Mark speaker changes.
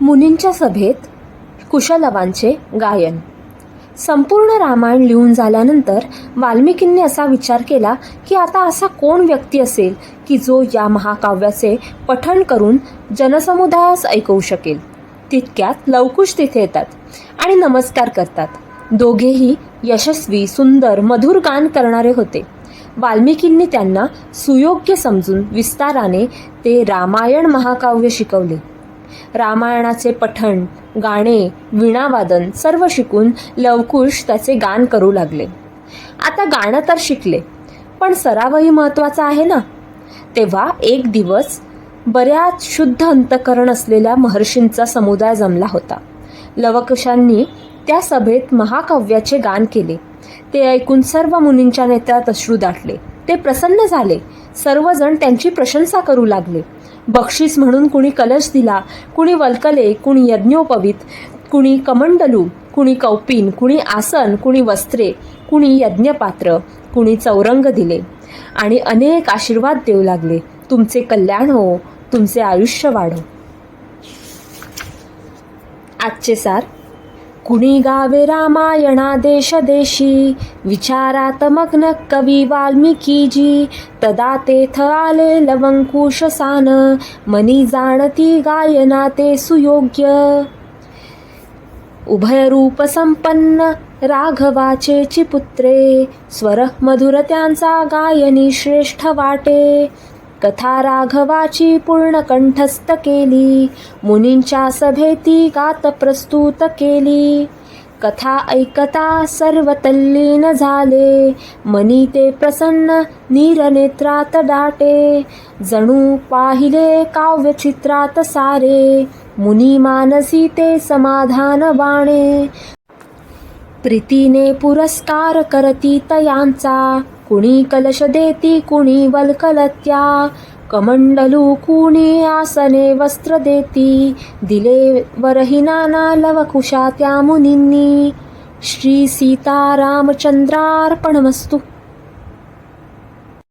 Speaker 1: मुनींच्या सभेत कुशलवांचे गायन. संपूर्ण रामायण लिहून झाल्यानंतर वाल्मिकींनी असा विचार केला की आता असा कोण व्यक्ती असेल की जो या महाकाव्याचे पठण करून जनसमुदायास ऐकवू शकेल? तितक्यात लवकुश तिथे येतात आणि नमस्कार करतात. दोघेही यशस्वी सुंदर मधुर गान करणारे होते. वाल्मिकींनी त्यांना सुयोग्य समजून विस्ताराने ते रामायण महाकाव्य शिकवले. रामायणाचे पठण गाणे वीणावादन सर्व शिकून लवकुश त्याचे गान करू लागले. आता गाणं तर शिकले पण सरावही महत्त्वाचा आहे ना? तेव्हा एक दिवस बऱ्याच शुद्ध अंतकरण असलेल्या महर्षींचा समुदाय जमला होता. लवकुशांनी त्या सभेत महाकाव्याचे गान केले. ते ऐकून सर्व मुनींच्या नेत्यात अश्रू दाटले. ते प्रसन्न झाले. सर्वजण त्यांची प्रशंसा करू लागले. बक्षीस म्हणून कुणी कलश दिला कुणी वल्कले कुणी यज्ञोपवीत कुणी कमंडलू कुणी कौपीन कुणी आसन कुणी वस्त्रे कुणी यज्ञपात्र कुणी चौरंग दिले. आणि अनेक आशीर्वाद देऊ लागले. तुमचे कल्याण हो तुमचे आयुष्य वाढो. आजचे सार कुणी गावे रामायणा देश देशी विचारात मग्न कवी वाल्मिकीजी तदा तेथ आले लवंकुश सान मनी जाणती गायना ते सुयोग्य. उभयरूप संपन्न राघवाचे चिपुत्रे स्वर मधुर त्यांचा गायनी श्रेष्ठ वाटे. कथा राघवाची पूर्ण कंठस्थ केली. मुनींच्या सभेती गात प्रस्तुत केली. कथा ऐकता सर्व तल्लीन झाले. मनी ते प्रसन्न नीरनेत्रात दाटे जणू पाहिले काव्यचित्रात सारे. मुनी मानसी ते समाधान बाणे. प्रीतीने पुरस्कार करती तयांचा. कुणी कलश देती कुणी वल्कलत्या. कमंडलू कुणी आसने वस्त्र देती. दिले वरहिनाना लवकुशा त्या मुनींनी. श्री सीतारामचंद्रार्पणमस्तु